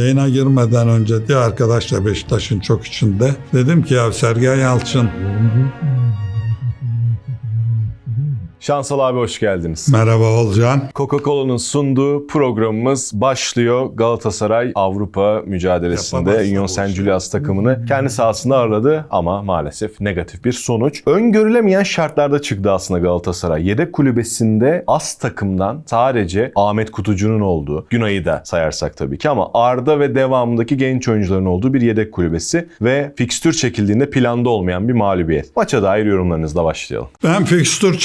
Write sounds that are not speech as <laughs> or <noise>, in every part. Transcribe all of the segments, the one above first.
Yayına girmeden önce diye arkadaşla Beşiktaş'ın çok içinde. Dedim ki ya Sergen Yalçın Şansal abi hoş geldiniz. merhaba Olcan. Coca-Cola'nın sunduğu programımız başlıyor. Galatasaray Avrupa mücadelesinde Yapamazsa Union Saint. Julius takımını kendi sahasında aradı ama maalesef negatif bir sonuç. Öngörülemeyen şartlarda çıktı aslında Galatasaray. Yedek kulübesinde az takımdan sadece Ahmet Kutucu'nun olduğu, Günay'ı da sayarsak tabii ki ama Arda ve devamındaki genç oyuncuların olduğu bir yedek kulübesi ve fikstür çekildiğinde planda olmayan bir mağlubiyet. Maça dair yorumlarınızla başlayalım. Ben fikstür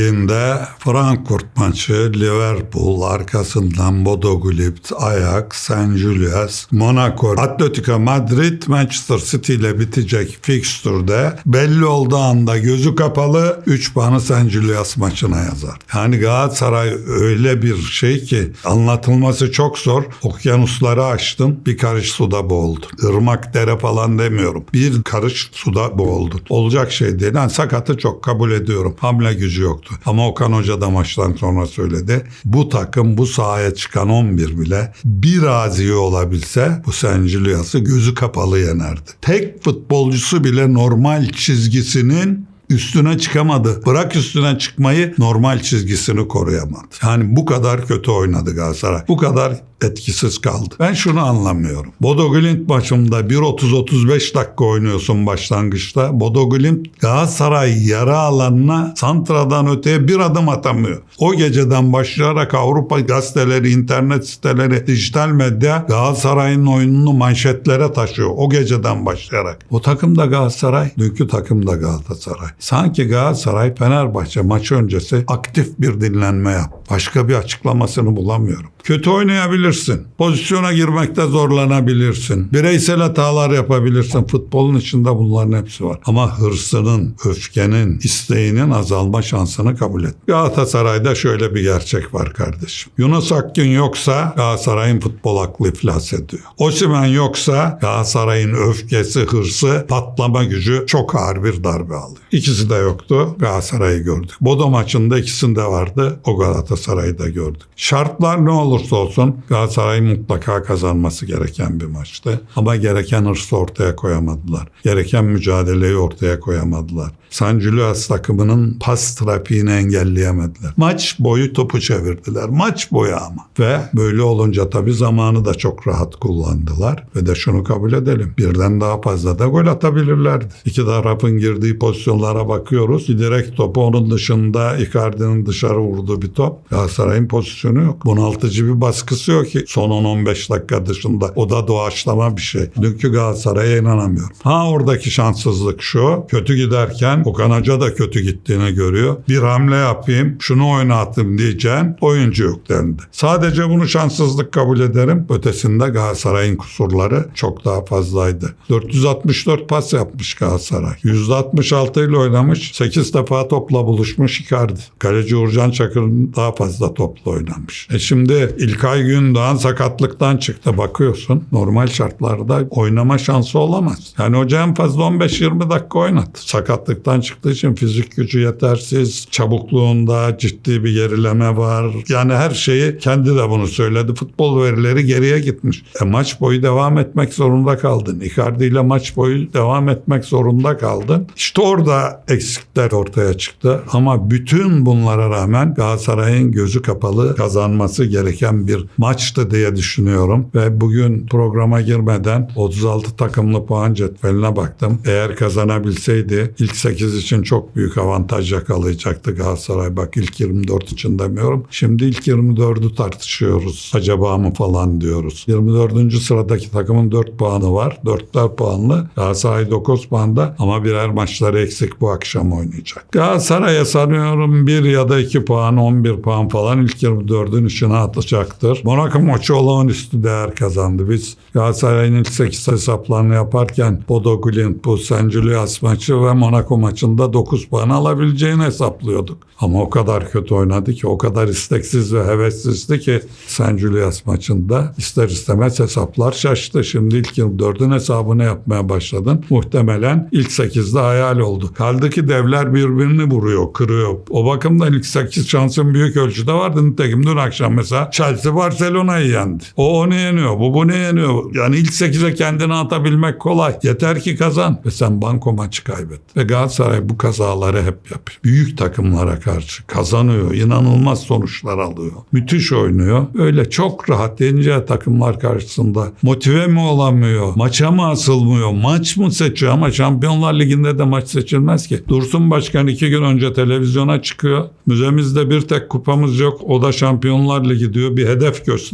çekildiğinde Frankfurt maçı, Liverpool arkasından Bodo Glimt, Ajax, St. Julius, Monaco, Atletico Madrid, Manchester City ile bitecek fikstürde belli olduğu anda gözü kapalı 3 puanı St. Julius maçına yazar. Yani Galatasaray öyle bir şey ki anlatılması çok zor. Okyanusları açtın bir karış suda boğuldun. Irmak dere falan demiyorum. Bir karış suda boğuldun. Olacak şey değil. Yani sakatı çok kabul ediyorum. Hamle gücü yoktu. Ama Okan Hoca da maçtan sonra söyledi. Bu takım bu sahaya çıkan 11 bile biraz iyi olabilse bu. Julius'ı gözü kapalı yenerdi. Tek futbolcusu bile normal çizgisinin üstüne çıkamadı. Bırak üstüne çıkmayı normal çizgisini koruyamadı. Yani bu kadar kötü oynadı Galatasaray. Bu kadar etkisiz kaldı. Ben şunu anlamıyorum. Bodo Glimt maçında 1.30-35 dakika oynuyorsun başlangıçta. Bodo Glimt Galatasaray yara alanına santradan öteye bir adım atamıyor. O geceden başlayarak Avrupa gazeteleri, internet siteleri, dijital medya Galatasaray'ın oyununu manşetlere taşıyor. O geceden başlayarak. O takım da Galatasaray, dünkü takım da Galatasaray. Sanki Galatasaray Fenerbahçe maçı öncesi aktif bir dinlenme yap. Başka bir açıklamasını bulamıyorum. Kötü oynayabilirsin. Pozisyona girmekte zorlanabilirsin. Bireysel hatalar yapabilirsin. Futbolun içinde bunların hepsi var. Ama hırsının, öfkenin, isteğinin azalma şansını kabul et. Galatasaray'da şöyle bir gerçek var kardeşim. Yunus Akgün yoksa Galatasaray'ın futbol aklı iflas ediyor. Osimhen yoksa Galatasaray'ın öfkesi, hırsı, patlama gücü çok ağır bir darbe alıyor. İkisi de yoktu. Galatasaray'ı gördük. Bodo maçında ikisinde vardı. O Galatasaray'ı da gördük. Şartlar ne olursa olsun Galatasaray'ın mutlaka kazanması gereken bir maçtı. Ama gereken hırsı ortaya koyamadılar. Gereken mücadeleyi ortaya koyamadılar. San Julius takımının pas trafiğini engelleyemediler. Maç boyu topu çevirdiler. Maç boyu ama. Ve böyle olunca tabii zamanı da çok rahat kullandılar. Ve de şunu kabul edelim. Birden daha fazla da gol atabilirlerdi. İki tarafın girdiği pozisyonlara bakıyoruz. Direkt topu onun dışında Icardi'nin dışarı vurduğu bir top. Galatasaray'ın pozisyonu yok. Bunaltıcı bir baskısı yok ki son 10-15 dakika dışında. O da doğaçlama bir şey. Dünkü Galatasaray'a inanamıyorum. Ha oradaki şanssızlık şu. Kötü giderken Okan Hoca da kötü gittiğini görüyor. Bir hamle yapayım, şunu oynatayım diyeceğin oyuncu yok derinde. Sadece bunu şanssızlık kabul ederim. Ötesinde Galatasaray'ın kusurları çok daha fazlaydı. 464 pas yapmış Galatasaray. %66 ile oynamış. 8 defa topla buluşmuş Icardi. Kaleci Uğurcan Çakır'ın daha fazla topla oynamış. E şimdi İlkay Gündoğan sakatlıktan çıktı. Bakıyorsun normal şartlarda oynama şansı olamaz. Yani hoca en fazla 15-20 dakika oynattı. Sakatlıktan çıktığı için fizik gücü yetersiz. Çabukluğunda ciddi bir gerileme var. Yani her şeyi kendi de bunu söyledi. Futbol verileri geriye gitmiş. E maç boyu devam etmek zorunda kaldın. Icardi ile maç boyu devam etmek zorunda kaldın. İşte orada eksikler ortaya çıktı. Ama bütün bunlara rağmen Galatasaray'ın gözü kapalı kazanması gereken bir maçtı diye düşünüyorum. Ve bugün programa girmeden 36 takımlı puan cetveline baktım. Eğer kazanabilseydi ilk 8 için çok büyük avantaj yakalayacaktı Galatasaray. Bak ilk 24 için demiyorum. Şimdi ilk 24'ü tartışıyoruz. Acaba mı falan diyoruz. 24. sıradaki takımın 4 puanı var. 4'ler puanlı. Galatasaray 9 puanda ama birer maçları eksik bu akşam oynayacak. Galatasaray'a sanıyorum 1 ya da 2 puan 11 puan falan ilk 24'ün içine atacaktır. Monaco maçı olağanüstü değer kazandı. Biz Galatasaray'ın ilk 8 hesaplarını yaparken Bodo Glimt, bu St. Julius maçı ve Monaco maçında 9 puan alabileceğini hesaplıyorduk. Ama o kadar kötü oynadı ki, o kadar isteksiz ve hevessizdi ki St. Julius maçında ister istemez hesaplar şaştı. Şimdi ilk 24'ün hesabını yapmaya başladın. Muhtemelen ilk 8'de hayal oldu. Kaldı ki devler birbirini vuruyor, kırıyor. O bakımdan ilk 8 şansın büyük ölçüde vardı. Nitekim dün akşam mesela Chelsea Barcelona Barcelona'yı yendi. O onu yeniyor. Bu bunu yeniyor. Yani ilk 8'e kendini atabilmek kolay. Yeter ki kazan. Ve sen banko maçı kaybet. Ve Galatasaray bu kazaları hep yapıyor. Büyük takımlara karşı kazanıyor. İnanılmaz sonuçlar alıyor. Müthiş oynuyor. Öyle çok rahat yeneceği takımlar karşısında motive mi olamıyor? Maça mı asılmıyor? Maç mı seçiyor? Ama Şampiyonlar Ligi'nde de maç seçilmez ki. Dursun Başkan iki gün önce televizyona çıkıyor. Müzemizde bir tek kupamız yok. O da Şampiyonlar Ligi diyor. Bir hedef gösteriyor.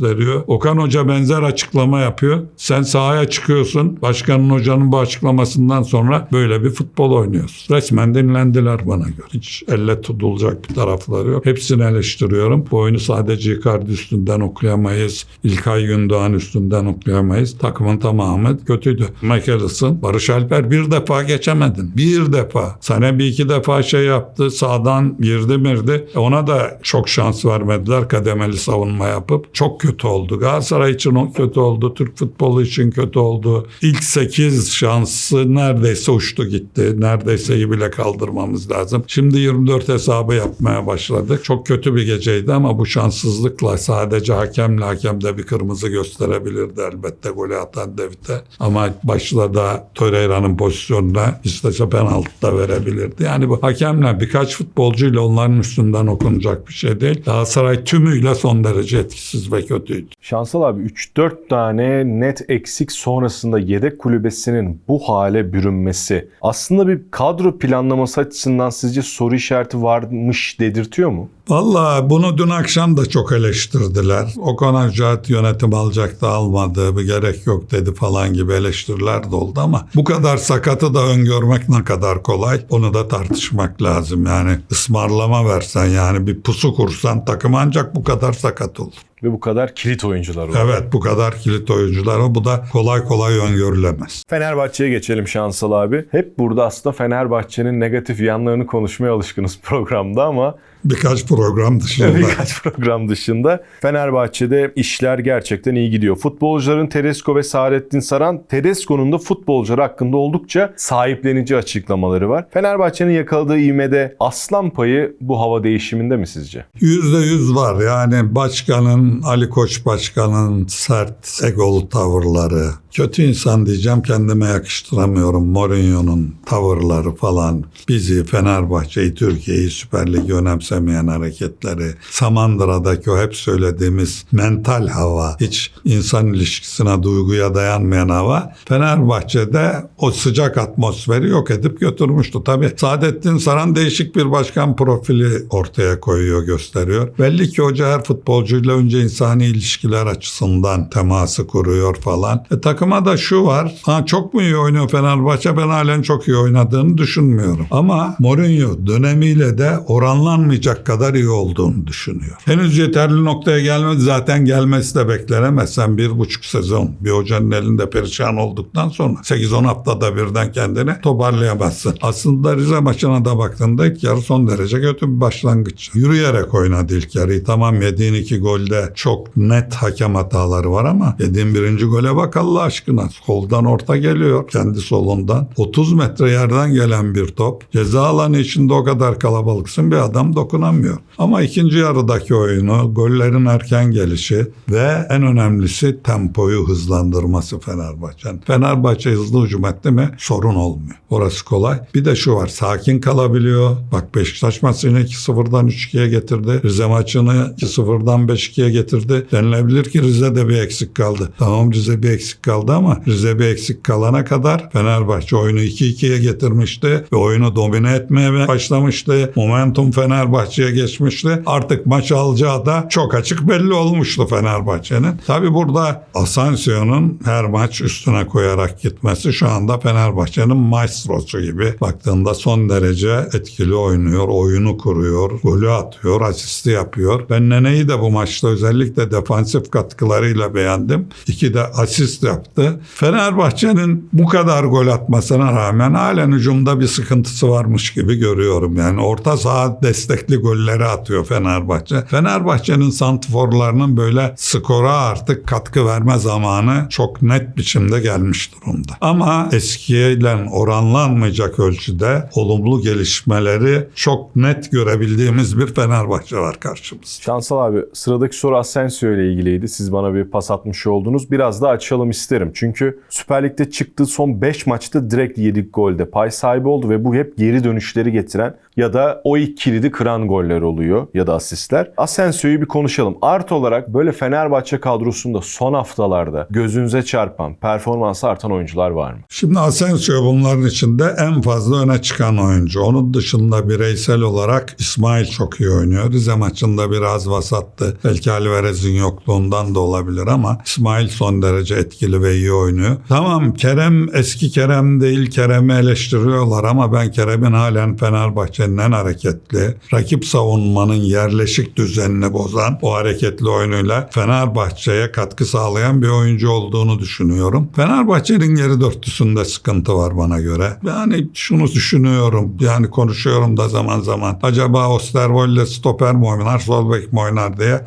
Okan Hoca benzer açıklama yapıyor. Sen sahaya çıkıyorsun. Başkanın hocanın bu açıklamasından sonra böyle bir futbol oynuyorsun. Resmen dinlendiler bana göre. Hiç elle tutulacak bir tarafları yok. Hepsini eleştiriyorum. Bu oyunu sadece Icardi üstünden okuyamayız. İlkay Gündoğan üstünden okuyamayız. Takımın tamamı kötüydü. McAllister, Barış Alper bir defa geçemedin. Bir defa. Sana bir iki defa şey yaptı. Sağdan girdi mirdi. Ona da çok şans vermediler. Kademeli savunma yapıp. Çok kötü oldu. Galatasaray için kötü oldu. Türk futbolu için kötü oldu. İlk 8 şansı neredeyse uçtu gitti. Neredeyse iyi bile kaldırmamız lazım. Şimdi 24 hesabı yapmaya başladık. Çok kötü bir geceydi ama bu şanssızlıkla sadece hakemle hakem de bir kırmızı gösterebilirdi elbette golü atan Devite. Ama başta da Torreira'nın pozisyonuna istese penaltı da verebilirdi. Yani bu hakemle birkaç futbolcuyla onların üstünden okunacak bir şey değil. Galatasaray tümüyle son derece etkisiz ve kötüydü. Şansal abi 3-4 tane net eksik sonrasında yedek kulübesinin bu hale bürünmesi aslında bir kadro planlaması açısından sizce soru işareti varmış dedirtiyor mu? Valla bunu dün akşam da çok eleştirdiler. Okan Hoca yönetim alacaktı almadı, bir gerek yok dedi falan gibi eleştiriler de oldu ama bu kadar sakatı da öngörmek ne kadar kolay onu da tartışmak lazım. Yani ısmarlama versen yani bir pusu kursan takım ancak bu kadar sakat olur. Ve bu kadar kilit oyuncular var. Evet bu kadar kilit oyuncular var. bu da kolay kolay öngörülemez. Fenerbahçe'ye geçelim Şansal abi. Hep burada aslında Fenerbahçe'nin negatif yanlarını konuşmaya alışkınız <laughs> programda ama Birkaç program dışında. <laughs> birkaç program dışında Fenerbahçe'de işler gerçekten iyi gidiyor. Futbolcuların Tedesco ve Saadettin Saran, Tedesco'nun da futbolcular hakkında oldukça sahiplenici açıklamaları var. Fenerbahçe'nin yakaladığı ivmede aslan payı bu hava değişiminde mi sizce? Yüzde yüz var. Yani başkanın, Ali Koç başkanın sert, egolu tavırları. Kötü insan diyeceğim kendime yakıştıramıyorum. Mourinho'nun tavırları falan. Bizi, Fenerbahçe'yi, Türkiye'yi, Süper Lig'i önemsemeyen hareketleri. Samandıra'daki o hep söylediğimiz mental hava. Hiç insan ilişkisine, duyguya dayanmayan hava. Fenerbahçe'de o sıcak atmosferi yok edip götürmüştü. Tabii Saadettin Saran değişik bir başkan profili ortaya koyuyor, gösteriyor. Belli ki hoca her futbolcuyla önce insani ilişkiler açısından teması kuruyor falan. E, takıma da şu var. Ha, çok mu iyi oynuyor Fenerbahçe? Ben halen çok iyi oynadığını düşünmüyorum. Ama Mourinho dönemiyle de oranlanmayacak kadar iyi olduğunu düşünüyor. Henüz yeterli noktaya gelmedi. Zaten gelmesi de beklenemez. Sen bir buçuk sezon bir hocanın elinde perişan olduktan sonra 8-10 haftada birden kendini toparlayamazsın. Aslında Rize maçına da baktığında ilk yarı son derece kötü bir başlangıç. Yürüyerek oynadı ilk yarıyı. Tamam yediğin iki golde çok net hakem hataları var ama yediğin birinci gole bak Allah aşkına. Soldan orta geliyor kendi solundan. 30 metre yerden gelen bir top. Ceza alanı içinde o kadar kalabalıksın bir adam dokunamıyor. Ama ikinci yarıdaki oyunu, gollerin erken gelişi ve en önemlisi tempoyu hızlandırması Fenerbahçe'nin. Fenerbahçe hızlı hücum etti mi sorun olmuyor. Orası kolay. Bir de şu var sakin kalabiliyor. Bak Beşiktaş maçını 2-0'dan 3-2'ye getirdi. Rize maçını 2-0'dan 5-2'ye getirdi. Denilebilir ki Rize'de bir eksik kaldı. Tamam Rize bir eksik kaldı ama Rize bir eksik kalana kadar Fenerbahçe oyunu 2-2'ye getirmişti ve oyunu domine etmeye başlamıştı. Momentum Fenerbahçe'ye geçmişti. Artık maç alacağı da çok açık belli olmuştu Fenerbahçe'nin. Tabi burada Asensio'nun her maç üstüne koyarak gitmesi şu anda Fenerbahçe'nin maestrosu gibi. Baktığında son derece etkili oynuyor, oyunu kuruyor, golü atıyor, asisti yapıyor. Ben Nene'yi de bu maçta özellikle defansif katkılarıyla beğendim. İki de asist yaptı. Fenerbahçe'nin bu kadar gol atmasına rağmen halen hücumda bir sıkıntısı varmış gibi görüyorum. Yani orta saha destekli golleri atıyor Fenerbahçe. Fenerbahçe'nin santiforlarının böyle skora artık katkı verme zamanı çok net biçimde gelmiş durumda. Ama eskiyle oranlanmayacak ölçüde olumlu gelişmeleri çok net görebildiğimiz bir Fenerbahçe var karşımızda. Şansal abi sıradaki soru Asensio ile ilgiliydi. Siz bana bir pas atmış oldunuz. Biraz daha açalım isterim. Çünkü Süper Lig'de çıktığı son 5 maçta direkt 7 golde pay sahibi oldu ve bu hep geri dönüşleri getiren ya da o ilk kilidi kıran goller oluyor ya da asistler. Asensio'yu bir konuşalım. Art olarak böyle Fenerbahçe kadrosunda son haftalarda gözünüze çarpan, performansı artan oyuncular var mı? Şimdi Asensio bunların içinde en fazla öne çıkan oyuncu. Onun dışında bireysel olarak İsmail çok iyi oynuyor. Rize maçında biraz vasattı. Belki Alvarez'in yokluğundan da olabilir ama İsmail son derece etkili ve iyi oynuyor. Tamam Kerem eski Kerem değil. Kerem'i eleştiriyorlar ama ben Kerem'in halen Fenerbahçe'nin en hareketli, rakip savunmanın yerleşik düzenini bozan o hareketli oyunuyla Fenerbahçe'ye katkı sağlayan bir oyuncu olduğunu düşünüyorum. Fenerbahçe'nin geri dörtlüsünde sıkıntı var bana göre. Yani şunu düşünüyorum. Yani konuşuyorum da zaman zaman. Acaba Osterwold'le stoper mi oynar, sol bek mi oynar diye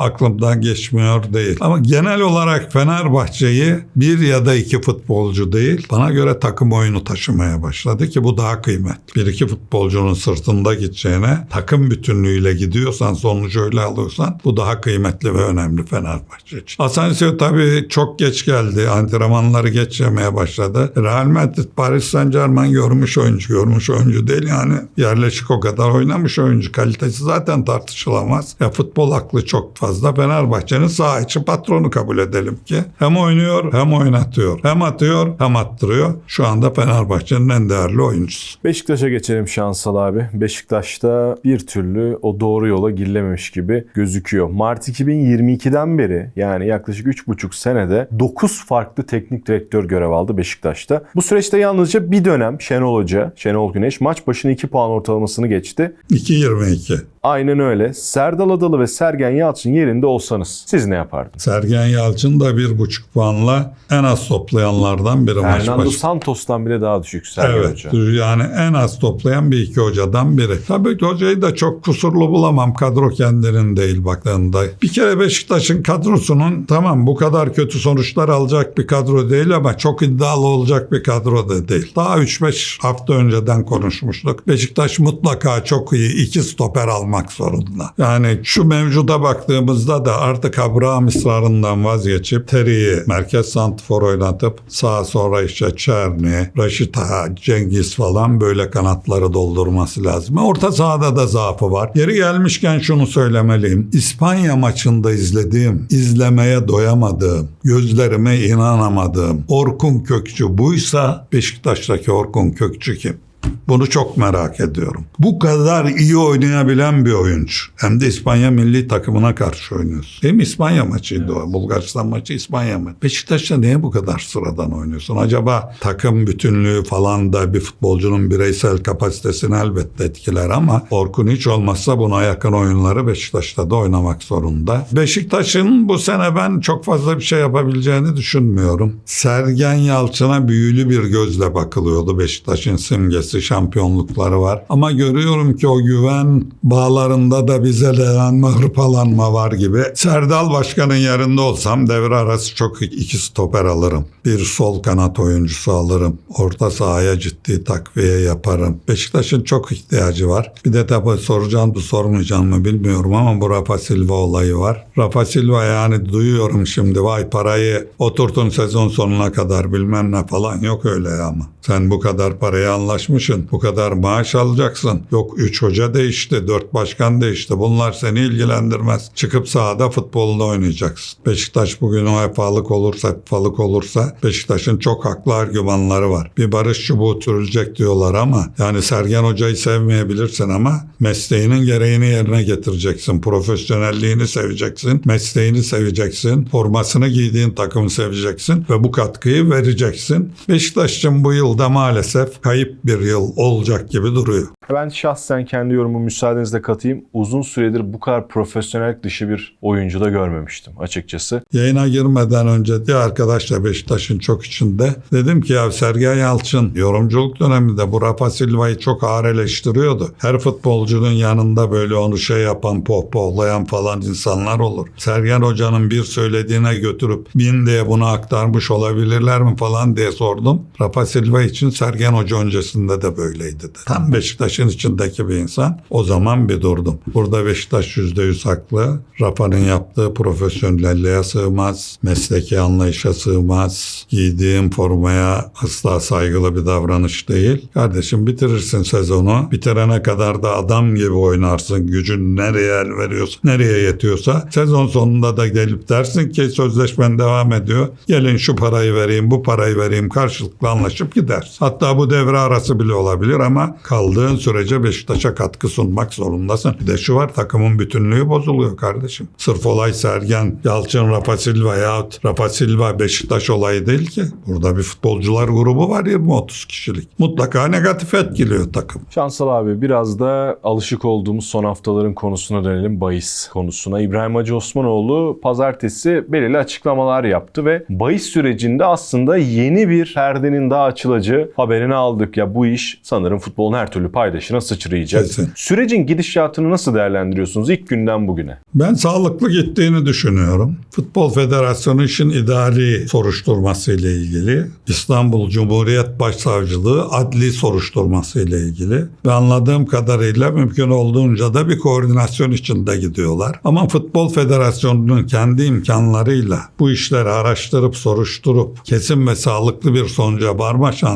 aklımdan geçmiyor değil. Ama genel olarak Fenerbahçe'yi bir ya da iki futbolcu değil, bana göre takım oyunu taşımaya başladı ki bu daha kıymetli. Bir iki futbolcunun sırtında gideceğine takım bütünlüğüyle gidiyorsan, sonucu öyle alıyorsan bu daha kıymetli ve önemli Fenerbahçe için. Asensio tabii çok geç geldi. Antrenmanları geç yemeye başladı. Real Madrid, Paris Saint Germain görmüş oyuncu, görmüş oyuncu değil yani. Yerleşik o kadar oynamış oyuncu. Kalitesi zaten tartışılamaz. Ya futbol aklı çok fazla. Fenerbahçe'nin sağ içi patronu kabul edelim ki. Hem oynuyor hem oynatıyor. Hem atıyor hem attırıyor. Şu anda Fenerbahçe'nin en değerli oyuncusu. Beşiktaş'a geçelim Şansal abi. Beşiktaş'ta bir türlü o doğru yola girilememiş gibi gözüküyor. Mart 2022'den beri yani yaklaşık 3,5 senede 9 farklı teknik direktör görev aldı Beşiktaş'ta. Bu süreçte yalnızca bir dönem Şenol Hoca, Şenol Güneş maç başına 2 puan ortalamasını geçti. 2.22. Aynen öyle. Serdal Adalı ve Sergen Yalçın yerinde olsanız siz ne yapardınız? Sergen Yalçın da bir buçuk puanla en az toplayanlardan biri maç Fernando. Santos'tan bile daha düşük Sergen Evet Hoca. yani en az toplayan bir iki hocadan biri. Tabii ki hocayı da çok kusurlu bulamam. Kadro kendinin değil baktığında. Bir kere Beşiktaş'ın kadrosunun tamam bu kadar kötü sonuçlar alacak bir kadro değil ama çok iddialı olacak bir kadro da değil. Daha 3-5 hafta önceden konuşmuştuk. Beşiktaş mutlaka çok iyi iki stoper almak zorunda. Yani şu mevcuda baktığımızda da artık Abraham ısrarından vazgeçip Terry'i merkez santifor oynatıp sağa sonra işte Çerni, Raşit Cengiz falan böyle kanatları doldurması lazım. Orta sahada da zaafı var. Yeri gelmişken şunu söylemeliyim. İspanya maçında izlediğim, izlemeye doyamadığım, gözlerime inanamadığım Orkun Kökçü buysa Beşiktaş'taki Orkun Kökçü kim? Bunu çok merak ediyorum. Bu kadar iyi oynayabilen bir oyuncu. Hem de İspanya milli takımına karşı oynuyorsun. Mi? İspanya maçıydı o. Bulgaristan maçı İspanya maçı. Beşiktaş'ta niye bu kadar sıradan oynuyorsun? Acaba takım bütünlüğü falan da bir futbolcunun bireysel kapasitesini elbette etkiler ama Orkun hiç olmazsa buna yakın oyunları Beşiktaş'ta da oynamak zorunda. Beşiktaş'ın bu sene ben çok fazla bir şey yapabileceğini düşünmüyorum. Sergen Yalçın'a büyülü bir gözle bakılıyordu. Beşiktaş'ın simgesi şampiyonlukları var. Ama görüyorum ki o güven bağlarında da bize delenme, hırpalanma var gibi. Serdal Başkan'ın yerinde olsam devre arası çok iki stoper alırım. Bir sol kanat oyuncusu alırım. Orta sahaya ciddi takviye yaparım. Beşiktaş'ın çok ihtiyacı var. Bir de tabii soracağım mı sormayacağım mı bilmiyorum ama bu Rafa Silva olayı var. Rafa Silva yani duyuyorum şimdi vay parayı oturtun sezon sonuna kadar bilmem ne falan yok öyle ama. Sen bu kadar paraya anlaşmışsın. Bu kadar maaş alacaksın. Yok 3 hoca değişti, 4 başkan değişti. Bunlar seni ilgilendirmez. Çıkıp sahada futbolunu oynayacaksın. Beşiktaş bugün o efalık olursa, efalık olursa Beşiktaş'ın çok haklı argümanları var. Bir barış çubuğu türülecek diyorlar ama yani Sergen Hoca'yı sevmeyebilirsin ama mesleğinin gereğini yerine getireceksin. Profesyonelliğini seveceksin. Mesleğini seveceksin. Formasını giydiğin takımı seveceksin ve bu katkıyı vereceksin. Beşiktaş için bu yılda maalesef kayıp bir yıl olacak gibi duruyor. Ben şahsen kendi yorumumu müsaadenizle katayım. Uzun süredir bu kadar profesyonel dışı bir oyuncu da görmemiştim açıkçası. Yayına girmeden önce diye arkadaşla Beşiktaş'ın çok içinde dedim ki ya Sergen Yalçın yorumculuk döneminde bu Rafa Silva'yı çok ağır eleştiriyordu. Her futbolcunun yanında böyle onu şey yapan, pohpohlayan falan insanlar olur. Sergen Hoca'nın bir söylediğine götürüp bin diye bunu aktarmış olabilirler mi falan diye sordum. Rafa Silva için Sergen Hoca öncesinde de böyleydi dedi. Tam Beşiktaş'ın içindeki bir insan. O zaman bir durdum. Burada Beşiktaş %100 haklı. Rafa'nın yaptığı profesyonelliğe sığmaz. Mesleki anlayışa sığmaz. Giydiğim formaya asla saygılı bir davranış değil. Kardeşim bitirirsin sezonu. Bitirene kadar da adam gibi oynarsın. Gücün nereye el veriyorsa, nereye yetiyorsa. Sezon sonunda da gelip dersin ki sözleşmen devam ediyor. Gelin şu parayı vereyim, bu parayı vereyim. Karşılıklı anlaşıp gider. Hatta bu devre arası bile olabilir ama kaldığın sürece Beşiktaş'a katkı sunmak zorundasın. Bir de şu var takımın bütünlüğü bozuluyor kardeşim. Sırf olay Sergen, Yalçın, Rafa Silva yahut Rafa Silva Beşiktaş olayı değil ki. Burada bir futbolcular grubu var 20-30 kişilik. Mutlaka negatif etkiliyor takım. Şansal abi biraz da alışık olduğumuz son haftaların konusuna dönelim bahis konusuna. İbrahim Hacı Osmanoğlu pazartesi belirli açıklamalar yaptı ve bahis sürecinde aslında yeni bir perdenin daha açılacağı haberini aldık. Ya bu iş sanırım futbolun her türlü paydaşına sıçrayacak. Kesin. Sürecin gidişatını nasıl değerlendiriyorsunuz ilk günden bugüne? Ben sağlıklı gittiğini düşünüyorum. Futbol Federasyonu işin idari soruşturması ile ilgili, İstanbul Cumhuriyet Başsavcılığı adli soruşturması ile ilgili ve anladığım kadarıyla mümkün olduğunca da bir koordinasyon içinde gidiyorlar. Ama Futbol Federasyonu'nun kendi imkanlarıyla bu işleri araştırıp soruşturup kesin ve sağlıklı bir sonuca varma şansı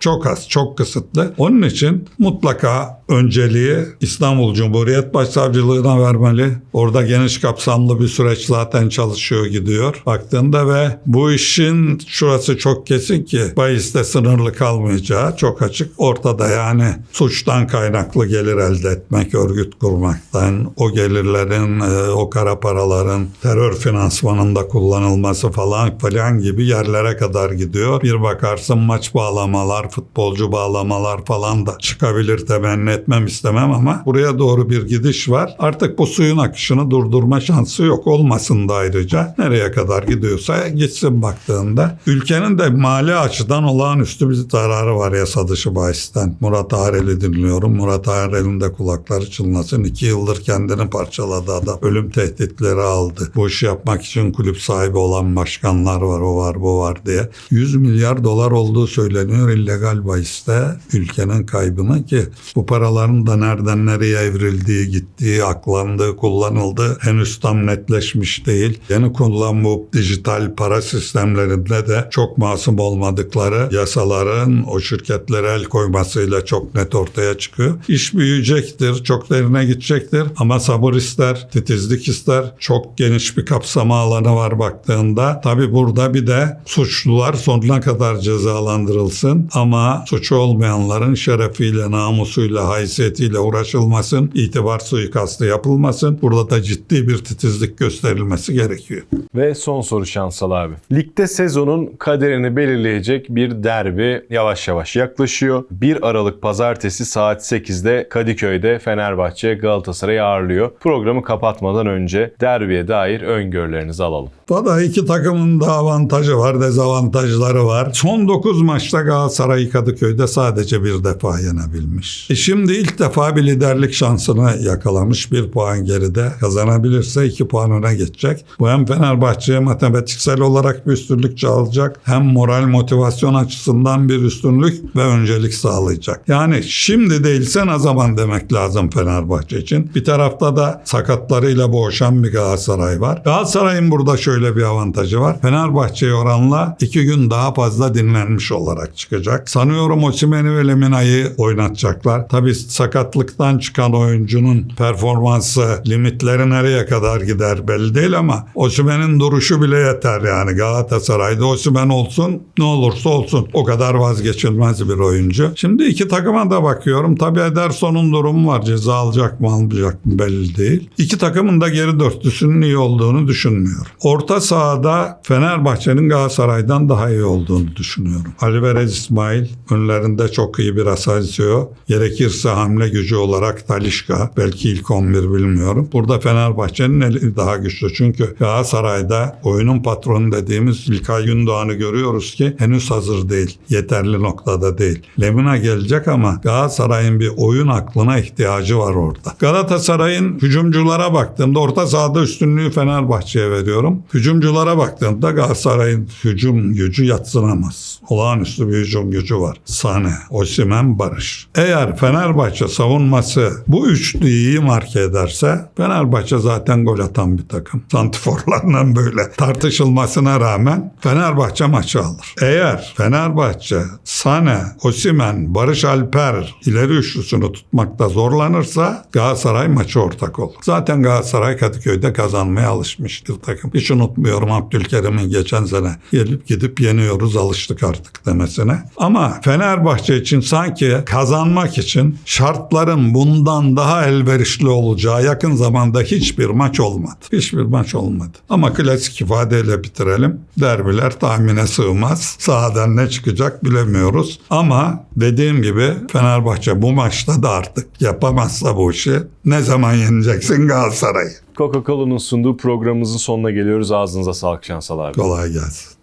çok az, çok kısıtlı. Onun için mutlaka önceliği İstanbul Cumhuriyet Başsavcılığına vermeli. Orada geniş kapsamlı bir süreç zaten çalışıyor gidiyor. Baktığında ve bu işin şurası çok kesin ki bahiste sınırlı kalmayacağı çok açık ortada yani suçtan kaynaklı gelir elde etmek, örgüt kurmaktan, o gelirlerin, e, o kara paraların terör finansmanında kullanılması falan falan gibi yerlere kadar gidiyor. Bir bakarsın maç bağlamalar, futbolcu bağlamalar falan da çıkabilir temenni etmem istemem ama buraya doğru bir gidiş var. Artık bu suyun akışını durdurma şansı yok. Olmasın da ayrıca. Nereye kadar gidiyorsa gitsin baktığında. Ülkenin de mali açıdan olağanüstü bir zararı var yasa dışı bahisten. Murat Arel'i dinliyorum. Murat Arel'in de kulakları çınlasın. İki yıldır kendini parçaladı adam. Ölüm tehditleri aldı. Bu işi yapmak için kulüp sahibi olan başkanlar var. O var bu var diye. 100 milyar dolar olduğu söyleniyor illegal bahiste. Ülkenin kaybını ki bu paraların da nereden nereye evrildiği, gittiği, aklandığı, kullanıldığı henüz tam netleşmiş değil. Yeni kurulan bu dijital para sistemlerinde de çok masum olmadıkları yasaların o şirketlere el koymasıyla çok net ortaya çıkıyor. İş büyüyecektir, çok derine gidecektir ama sabır ister, titizlik ister. Çok geniş bir kapsama alanı var baktığında. Tabi burada bir de suçlular sonuna kadar cezalandırılsın ama suçu olmayanların şerefiyle, namusuyla, haysiyetiyle uğraşılmasın, itibar suikastı yapılmasın. Burada da ciddi bir titizlik gösterilmesi gerekiyor. Ve son soru Şansal abi. Ligde sezonun kaderini belirleyecek bir derbi yavaş yavaş yaklaşıyor. 1 Aralık pazartesi saat 8'de Kadıköy'de Fenerbahçe Galatasaray'ı ağırlıyor. Programı kapatmadan önce derbiye dair öngörülerinizi alalım. Valla iki takımın da avantajı var, dezavantajları var. Son 9 maçta Galatasaray Kadıköy'de sadece bir defa yenebilmiş. E şimdi ilk defa bir liderlik şansını yakalamış. Bir puan geride kazanabilirse iki puan öne geçecek. Bu hem Fenerbahçe'ye matematiksel olarak bir üstünlük sağlayacak hem moral motivasyon açısından bir üstünlük ve öncelik sağlayacak. Yani şimdi değilse ne zaman demek lazım Fenerbahçe için. Bir tarafta da sakatlarıyla boğuşan bir Galatasaray var. Galatasaray'ın burada şöyle bir avantajı var. Fenerbahçe'ye oranla iki gün daha fazla dinlenmiş olarak çıkacak. Sanıyorum Osimhen'i ve Lemina'yı oynatacaklar. Tabii sakatlıktan çıkan oyuncunun performansı limitleri nereye kadar gider belli değil ama Osimhen'in duruşu bile yeter yani Galatasaray'da Osimhen olsun ne olursa olsun o kadar vazgeçilmez bir oyuncu. Şimdi iki takıma da bakıyorum. Tabii Ederson'un durumu var. Ceza alacak mı almayacak mı belli değil. İki takımın da geri dörtlüsünün iyi olduğunu düşünmüyorum. Orta sahada Fenerbahçe'nin Galatasaray'dan daha iyi olduğunu düşünüyorum. Alvarez İsmail önlerinde çok iyi bir Asensio. Gerekirse hamle gücü olarak Talişka. Belki ilk 11 bilmiyorum. Burada Fenerbahçe'nin eli daha güçlü. Çünkü Galatasaray'da oyunun patronu dediğimiz İlkay Gündoğan'ı görüyoruz ki henüz hazır değil. Yeterli noktada değil. Lemina gelecek ama Galatasaray'ın bir oyun aklına ihtiyacı var orada. Galatasaray'ın hücumculara baktığımda orta sahada üstünlüğü Fenerbahçe'ye veriyorum. Hücumculara baktığımda Galatasaray'ın hücum gücü yatsınamaz. Olağanüstü bir hücum gücü var. Sane, Osimhen, Barış. Eğer Fenerbahçe savunması bu üçlüyü iyi marke ederse Fenerbahçe zaten gol atan bir takım. Santiforlarla böyle tartışılmasına rağmen Fenerbahçe maçı alır. Eğer Fenerbahçe, Sane, Osimen, Barış Alper ileri üçlüsünü tutmakta zorlanırsa Galatasaray maçı ortak olur. Zaten Galatasaray Kadıköy'de kazanmaya alışmış bir takım. Hiç unutmuyorum Abdülkerim'in geçen sene gelip gidip yeniyoruz alıştık artık demesine. Ama Fenerbahçe için sanki kazanmak için şartların bundan daha elverişli olacağı yakın zamanda hiçbir maç olmadı. Hiçbir maç olmadı. Ama klasik ifadeyle bitirelim. Derbiler tahmine sığmaz. Sahadan ne çıkacak bilemiyoruz. Ama dediğim gibi Fenerbahçe bu maçta da artık yapamazsa bu işi ne zaman yeneceksin Galatasaray'ı? Coca-Cola'nın sunduğu programımızın sonuna geliyoruz. Ağzınıza sağlık Şansal abi. Kolay gelsin.